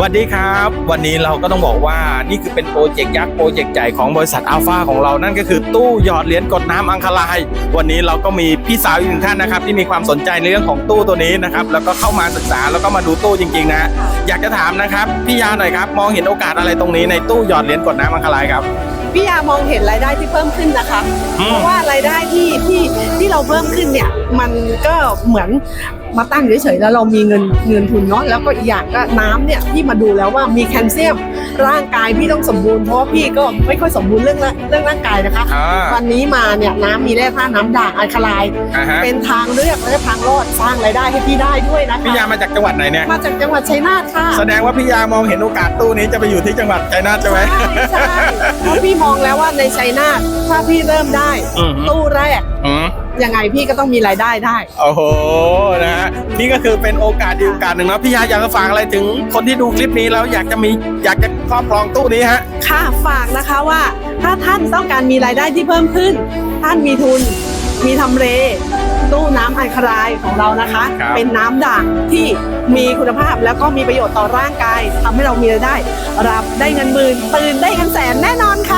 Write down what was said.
สวัสดีครับ วันนี้เราก็ต้องบอกว่านี่คือเป็นโปรเจกต์ยักษ์โปรเจกต์ใหญ่ของบริษัทอัลฟาของเรานั่นก็คือตู้หยอดเหรียญกดน้ำอังคลาย วันนี้เราก็มีพี่สาวอีกหนึ่งท่านนะครับ ที่มีความสนใจในเรื่องของตู้ตัวนี้นะครับ แล้วก็เข้ามาศึกษาแล้วก็มาดูตู้จริงๆนะอยากจะถามนะครับพี่ยาหน่อยครับ มองเห็นโอกาสอะไรตรงนี้ในตู้หยอดเหรียญกดน้ำอังคลายครับ พี่ยามองเห็นรายได้ที่เพิ่มขึ้นนะคะอืมเพราะว่ารายได้ที่ที่ที่เราเพิ่มขึ้นเนี่ย มันก็เหมือนมาตั้งเฉยๆแล้วเรามีเงินเงินทุนเนาะแล้วก็อีกอย่างก็น้ำเนี่ยพี่มาดูแล้วว่ามีแคลเซียมร่างกายพี่ต้องสมบูรณ์เพราะว่าพี่ก็ไม่ค่อยสมบูรณ์เรื่องละเรื่องร่างกายนะคะอ่าวันนี้มาเนี่ยน้ำมีแร่ธาตุน้ำด่างอัลคาไลน์อ่าฮะเป็นทางเลือกและทางรอดสร้างรายได้ให้พี่ได้ด้วยนะคะพี่ยามาจากจังหวัดไหนเนี่ยมาจากจังหวัดชัยนาทค่ะแสดงว่าพี่ยามองเห็นโอกาสตู้นี้จะไปอยู่ที่จังหวัดชัยนาทใช่ไหมใช่ใช่ เพราะพี่มองแล้วว่าในชัยนาทถ้าพี่เริ่มได้ อืมตู้แรก อืม ยังไงพี่ก็ต้องมีรายได้ได้ โอ้โหนะฮะนี่ก็คือเป็นโอกาสดีโอกาสหนึ่งนะพี่ยาอยากจะฝากอะไรถึงคนที่ดูคลิปนี้แล้วอยากจะมีอยากจะครอบครองตู้นี้ฮะ ค่ะฝากนะคะว่าถ้าท่านต้องการมีรายได้ที่เพิ่มขึ้น ท่านมีทุน มีทำเล ตู้น้ำอัลคาไลน์ของเรานะคะ ครับ เป็นน้ำด่างที่มีคุณภาพแล้วก็มีประโยชน์ต่อร่างกายทำให้เรามีรายได้ รับได้เงินหมื่นตื่นได้เงินแสนแน่นอนค่ะ